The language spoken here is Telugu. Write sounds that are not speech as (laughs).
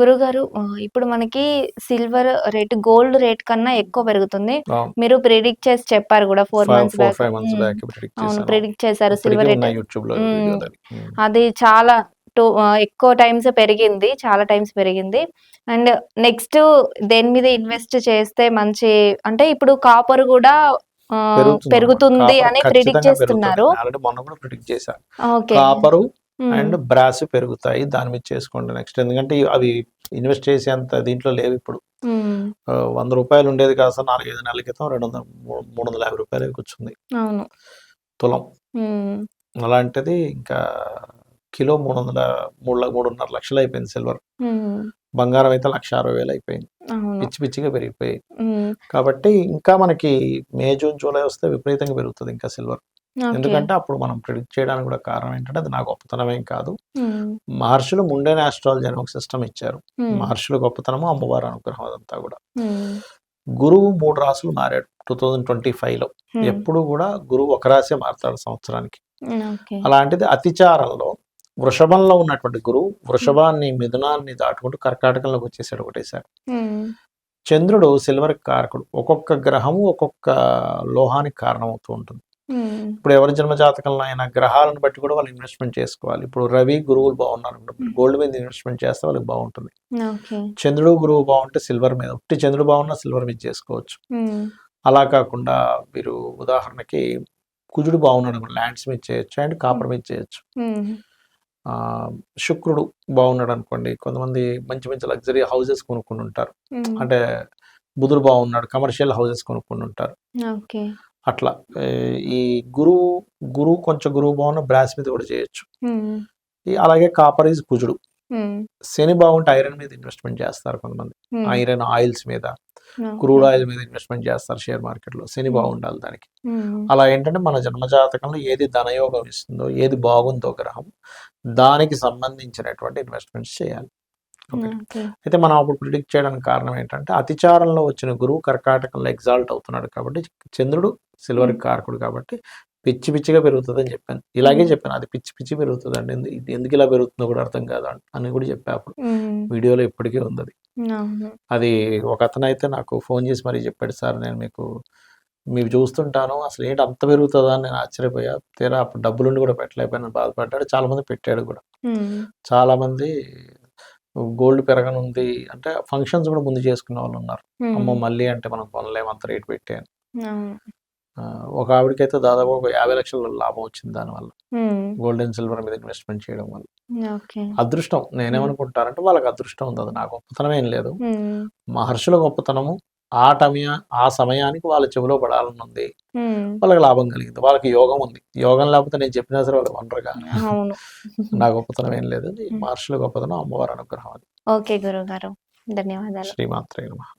గురుగారు ఇప్పుడు మనకి సిల్వర్ రేట్ గోల్డ్ రేట్ కన్నా ఎక్కువ పెరుగుతుంది. మీరు ప్రిడిక్ట్ చేసి చెప్పారు కూడా ఫోర్ మంత్స్ బ్యాక్. అవును ప్రిడిక్ట్ చేశారు సిల్వర్ రేట్. అది. చాలా టూ ఎక్కువ టైమ్స్ పెరిగింది చాలా టైమ్స్ పెరిగింది. అండ్ నెక్స్ట్ దేని మీద ఇన్వెస్ట్ చేస్తే మంచి అంటే ఇప్పుడు కాపర్ కూడా పెరుగుతుంది. అని ప్రిడిక్ట్ చేస్తున్నారు. మొన్న కూడా ప్రిడిక్ట్ కాపరు. అండ్ బ్రాస్ పెరుగుతాయి. దాని మీద చేసుకోండి నెక్స్ట్. ఎందుకంటే అవి ఇన్వెస్ట్ చేసేంత దీంట్లో లేవు ఇప్పుడు. ఆ, వంద రూపాయలు ఉండేది కాస్త నాలుగైదు నెలల క్రితం రెండు వందల మూడు వందల యాభై రూపాయలకి వచ్చింది అవును. తులం. మ్మ్. అలాంటిది ఇంకా కిలో మూడు వందల మూడు మూడున్నర లక్షలు అయిపోయింది సిల్వర్. బంగారం అయితే లక్ష అరవై వేలు అయిపోయింది. పిచ్చి పిచ్చిగా పెరిగిపోయి మ్మ్. కాబట్టి ఇంకా మనకి మే జూన్ జూలై వస్తే విపరీతంగా పెరుగుతుంది ఇంకా సిల్వర్. ఎందుకంటే అప్పుడు మనం ప్రిడిక్ట్ చేయడానికి కూడా కారణం ఏంటంటే అది నా గొప్పతనమేం కాదు. మహర్షులు ముండేనే ఆస్ట్రాలజీ అని ఒక సిస్టమ్ ఇచ్చారు. మహర్షుల గొప్పతనము అమ్మవారి అనుగ్రహం అదంతా కూడా. గురువు మూడు రాసులు మారాడు టూ థౌజండ్ ట్వంటీ లో మ్మ్. ఎప్పుడు కూడా గురువు ఒక రాసే మారుతాడు సంవత్సరానికి అలాంటిది అతిచారంలో వృషభంలో ఉన్నటువంటి గురువు వృషభాన్ని మిథునాన్ని దాటుకుంటూ కర్కాటకంలోకి వచ్చేసాడు ఒకటేసారి. చంద్రుడు సిల్వర్ కారకుడు ఒక్కొక్క గ్రహము ఒక్కొక్క లోహానికి కారణమవుతూ ఉంటుంది. ఇప్పుడు ఎవరి జన్మ జాతకంలో అయినా గ్రహాలను బట్టి కూడా వాళ్ళు ఇన్వెస్ట్మెంట్ చేసుకోవాలి. ఇప్పుడు రవి గురువులు బాగున్నారు గోల్డ్ మీద ఇన్వెస్ట్మెంట్ చేస్తే వాళ్ళకి బాగుంటుంది. చంద్రుడు గురువు బాగుంటే సిల్వర్ మీద. ఉట్టి చంద్రుడు బాగున్నా సిల్వర్ మీద చేసుకోవచ్చు. అలా కాకుండా మీరు ఉదాహరణకి కుజుడు బాగున్నాడు ల్యాండ్స్ మీద చేయొచ్చు అండ్ కాపర్ మీద చేయొచ్చు. శుక్రుడు బాగున్నాడు అనుకోండి కొంతమంది మంచి మంచి లగ్జరీ హౌసెస్ కొనుక్కుని ఉంటారు. అంటే బుధుడు బాగున్నాడు కమర్షియల్ హౌసెస్ కొనుక్కుని ఉంటారు. అట్లా ఈ గురువు గురువు కొంచెం గురువు బాగున్న బ్రాస్ మీద కూడా చేయొచ్చు అలాగే కాపర్ ఈజ్ కుజుడు. శని బాగుంటే ఐరన్ మీద ఇన్వెస్ట్మెంట్ చేస్తారు కొంతమంది. ఐరన్ ఆయిల్స్ మీద. క్రూడ్ ఆయిల్ మీద ఇన్వెస్ట్మెంట్ చేస్తారు షేర్ మార్కెట్లో శని Hmm. బాగుండాలి దానికి. అలా ఏంటంటే మన జన్మజాతకంలో ఏది ధనయోగం ఇస్తుందో ఏది బాగుందో గ్రహం దానికి సంబంధించినటువంటి ఇన్వెస్ట్మెంట్స్ చేయాలి అయితే మనం అప్పుడు ప్రిడిక్ట్ చేయడానికి కారణం ఏంటంటే అతిచారంలో వచ్చిన గురువు కర్కాటకంలో ఎగ్జాల్ట్ అవుతున్నాడు కాబట్టి చంద్రుడు సిల్వర్. కారకుడు కాబట్టి పిచ్చి పిచ్చిగా పెరుగుతుంది అని చెప్పాను. ఇలాగే. చెప్పాను. అది పిచ్చి పిచ్చి పెరుగుతుంది అండి ఎందుకు ఇలా పెరుగుతుందో కూడా అర్థం కాదు అని- కూడా చెప్పా అప్పుడు. వీడియోలో ఇప్పటికీ ఉంది అది. అది ఒక అతను అయితే నాకు ఫోన్ చేసి మరీ చెప్పాడు సార్ నేను మీకు మీరు చూస్తుంటాను. అసలు ఏంటి అంత పెరుగుతుందా? అని నేను ఆశ్చర్యపోయా. తీరా అప్పుడు డబ్బులుండి కూడా పెట్టలేకపోయాను. బాధపడ్డాడు. చాలా మంది పెట్టాడు కూడా. చాలా మంది గోల్డ్ పెరగనుంది అంటే ఫంక్షన్స్ కూడా ముందు చేసుకునే వాళ్ళు ఉన్నారు. అమ్మో మ్మ్. మళ్ళీ అంటే మనం కొనలేము అంత రేట్ పెట్టాను ఒక ఆవిడకైతే దాదాపు ఒక యాభై లక్షల లాభం వచ్చింది దానివల్ల. గోల్డ్ అండ్ సిల్వర్ మీద ఇన్వెస్ట్మెంట్ చేయడం వల్ల. అదృష్టం. నేనేమనుకుంటానంటే వాళ్ళకి అదృష్టం ఉంది. అది నా గొప్పతనం ఏం లేదు. మహర్షుల గొప్పతనము. ఆ టమియా ఆ సమయానికి వాళ్ళ చెవిలో పడాలని ఉంది మ్మ్. వాళ్ళకి లాభం కలిగింది. వాళ్ళకి యోగం ఉంది. యోగం లేకపోతే నేను చెప్పినా సరే వాళ్ళు వనరుగా అవును. (laughs) నా గొప్పతనం ఏం లేదు. మహర్షుల గొప్పతనం అమ్మవారి అనుగ్రహం అది. ఓకే గురుగారు. ధన్యవాదాలు. శ్రీమాత్రే నమః.